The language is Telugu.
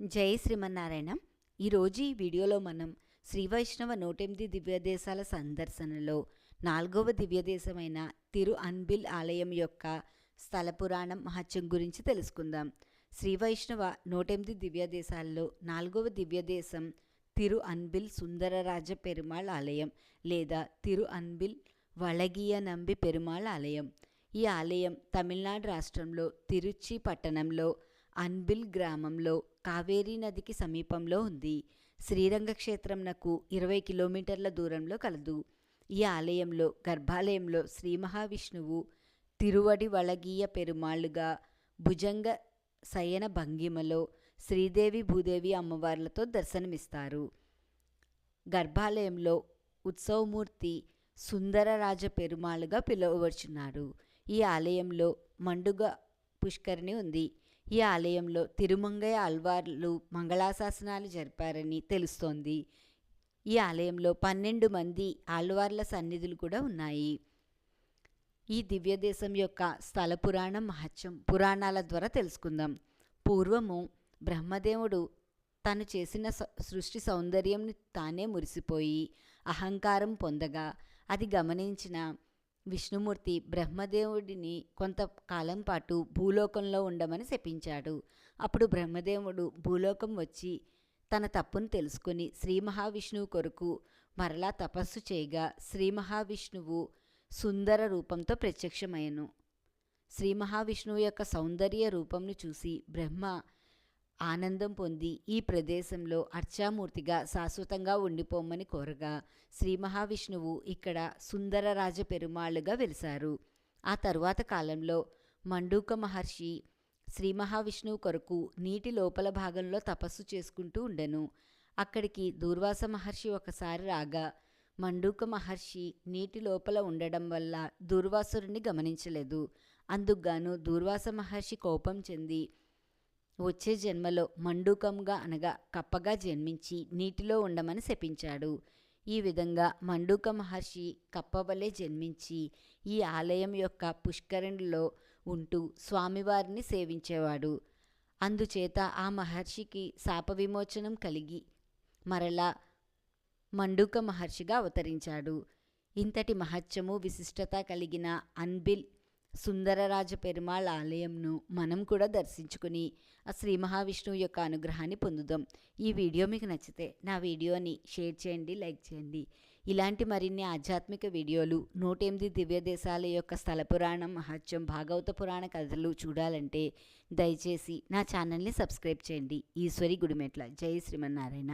జై శ్రీమన్నారాయణ. ఈరోజు ఈ వీడియోలో మనం శ్రీ వైష్ణవ నూటెనిమిది దివ్యదేశాల సందర్శనలో నాలుగవ దివ్యదేశమైన తిరు అన్బిల్ ఆలయం యొక్క స్థల పురాణం మహత్యం గురించి తెలుసుకుందాం. శ్రీ వైష్ణవ నూటెనిమిది దివ్యదేశాల్లో నాలుగవ దివ్యదేశం తిరు అన్బిల్ సుందరరాజ పెరుమాళ్ ఆలయం లేదా తిరు అన్బిల్ వళగియ నంబి పెరుమాళ్ ఆలయం. ఈ ఆలయం తమిళనాడు రాష్ట్రంలో తిరుచి పట్టణంలో అన్బిల్ గ్రామంలో కావేరీ నదికి సమీపంలో ఉంది. శ్రీరంగ క్షేత్రంనకు ఇరవై కిలోమీటర్ల దూరంలో కలదు. ఈ ఆలయంలో గర్భాలయంలో శ్రీ మహావిష్ణువు తిరువడి వళగీయ పెరుమాళ్ళుగా భుజంగ శయన భంగిమలో శ్రీదేవి భూదేవి అమ్మవార్లతో దర్శనమిస్తారు. గర్భాలయంలో ఉత్సవమూర్తి సుందరరాజ పెరుమాళ్ళుగా పిలువబడుచున్నారు. ఈ ఆలయంలో మండుగ పుష్కరిణి ఉంది. ఈ ఆలయంలో తిరుమంగయ్య అల్వార్లు మంగళాశాసనాలు జరిపారని తెలుస్తోంది. ఈ ఆలయంలో పన్నెండు మంది ఆళ్వార్ల సన్నిధులు కూడా ఉన్నాయి. ఈ దివ్యదేశం యొక్క స్థల పురాణం మహత్యం పురాణాల ద్వారా తెలుసుకుందాం. పూర్వము బ్రహ్మదేవుడు తను చేసిన సృష్టి సౌందర్యంని తానే మురిసిపోయి అహంకారం పొందగా అది గమనించిన విష్ణుమూర్తి బ్రహ్మదేవుడిని కొంతకాలం పాటు భూలోకంలో ఉండమని శపించాడు. అప్పుడు బ్రహ్మదేవుడు భూలోకం వచ్చి తన తప్పును తెలుసుకుని శ్రీ మహావిష్ణువు కొరకు మరలా తపస్సు చేయగా శ్రీ మహావిష్ణువు సుందర రూపంతో ప్రత్యక్షమయ్యను. శ్రీ మహావిష్ణువు యొక్క సౌందర్య రూపంను చూసి బ్రహ్మ ఆనందం పొంది ఈ ప్రదేశంలో అర్చామూర్తిగా శాశ్వతంగా ఉండిపోమని కోరగా శ్రీ మహావిష్ణువు ఇక్కడ సుందరరాజ పెరుమాళ్ళుగా వెలిశారు. ఆ తరువాత కాలంలో మండూక మహర్షి శ్రీ మహావిష్ణువు కొరకు నీటి లోపల భాగంలో తపస్సు చేసుకుంటూ ఉండెను. అక్కడికి దూర్వాస మహర్షి ఒకసారి రాగా మండూక మహర్షి నీటి లోపల ఉండడం వల్ల దూర్వాసురుని గమనించలేదు. అందుకుగాను దూర్వాస మహర్షి కోపం చెంది వచ్చే జన్మలో మండూకంగా అనగా కప్పగా జన్మించి నీటిలో ఉండమని శపించాడు. ఈ విధంగా మండూక మహర్షి కప్పవలే జన్మించి ఈ ఆలయం యొక్క పుష్కరిణిలో ఉంటూ స్వామివారిని సేవించేవాడు. అందుచేత ఆ మహర్షికి శాప విమోచనం కలిగి మరలా మండూక మహర్షిగా అవతరించాడు. ఇంతటి మహత్యము విశిష్టత కలిగిన అన్బిల్ సుందరరాజ పెరుమాళ్ ఆలయంను మనం కూడా దర్శించుకుని ఆ శ్రీ మహావిష్ణువు యొక్క అనుగ్రహాన్ని పొందుదాం. ఈ వీడియో మీకు నచ్చితే నా వీడియోని షేర్ చేయండి లైక్ చేయండి. ఇలాంటి మరిన్ని ఆధ్యాత్మిక వీడియోలు నూట ఎనిమిది దివ్య దేశాల యొక్క స్థల పురాణం మహత్యం భాగవత పురాణ కథలు చూడాలంటే దయచేసి నా ఛానల్ని సబ్స్క్రైబ్ చేయండి. ఈశ్వరి గుడిమెట్ల. జై శ్రీమన్నారాయణ.